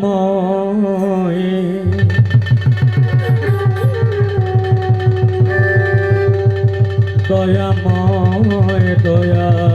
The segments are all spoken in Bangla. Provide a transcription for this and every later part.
ময়ে। দয়া ময় দয়া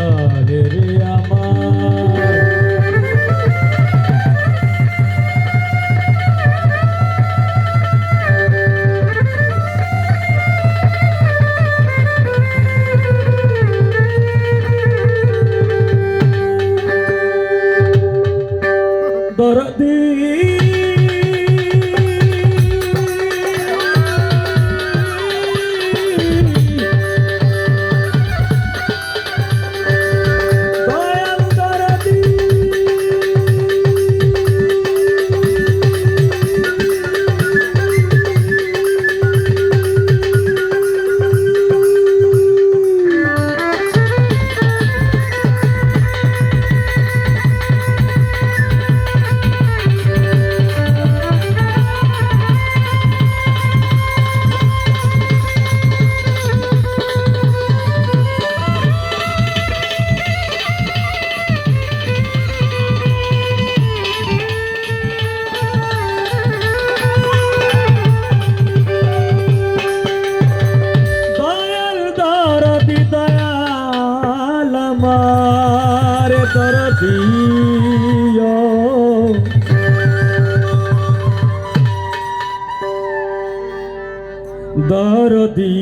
দরদি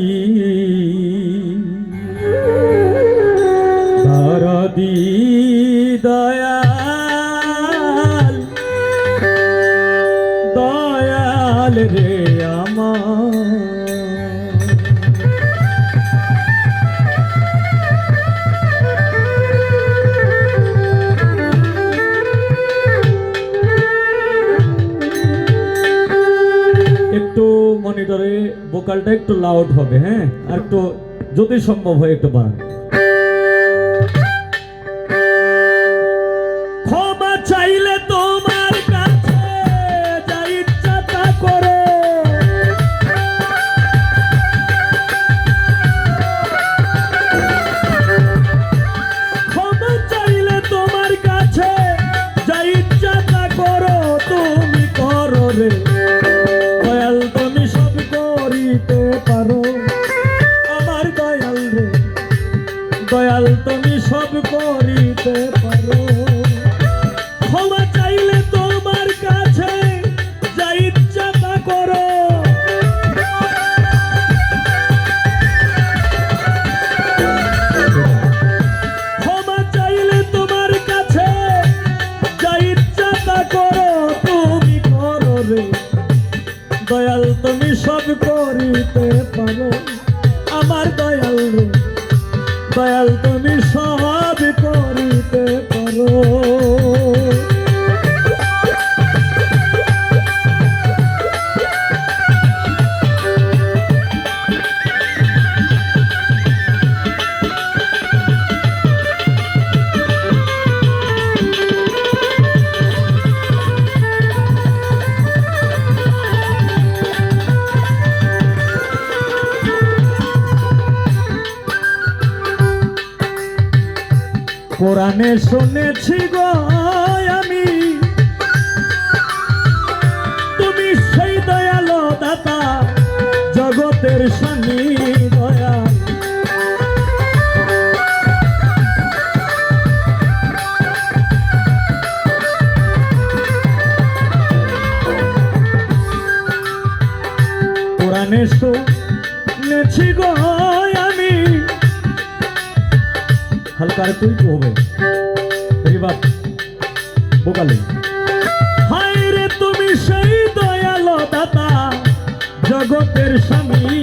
দরদি দয়াল দয়াল রে আমার। মনিটরে ভোকালটা একটু লাউড হবে হ্যাঁ? আর একটু যদি সম্ভব হয় একটু বাড়ান। দয়াল, তুমি সব করিতে পারো। ক্ষমা চাইলে তোমার কাছে করো। চাইলে তোমার কাছে করো, তুমি দয়াল, তুমি সব করিতে পারো। কোরআনে শুনেছি গো আমি। তুমি সেই দয়ালো দাতা জগতের স্বামী দয়াল। কোরআনে শুনেছি হবে বাপ বোকালে হায় রে তুমি সেই দয়ালো দাতা জগতের স্বামী।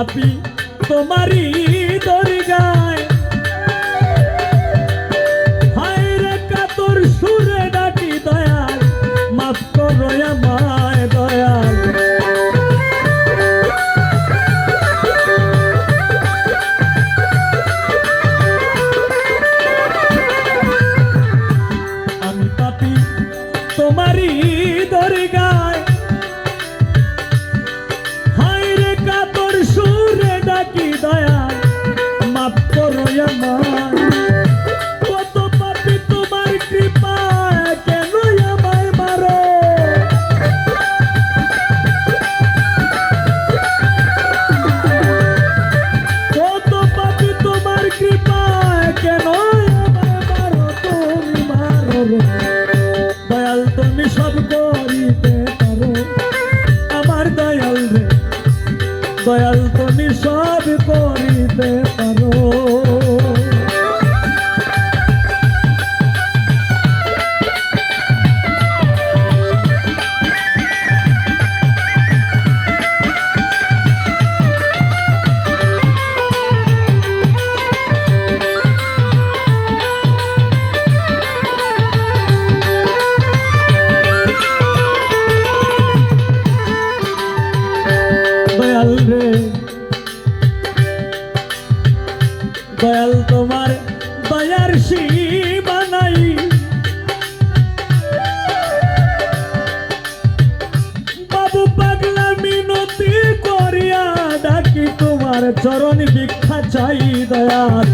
পাপি তোমারই দরিগায়। দয়াল দয়াল রে দয়াল তোমার দয়ার সি বানাই বাবু পাগলা মিনতি করিয়া ডাকি তোমার চরণ ভিক্ষা চাই দয়াল।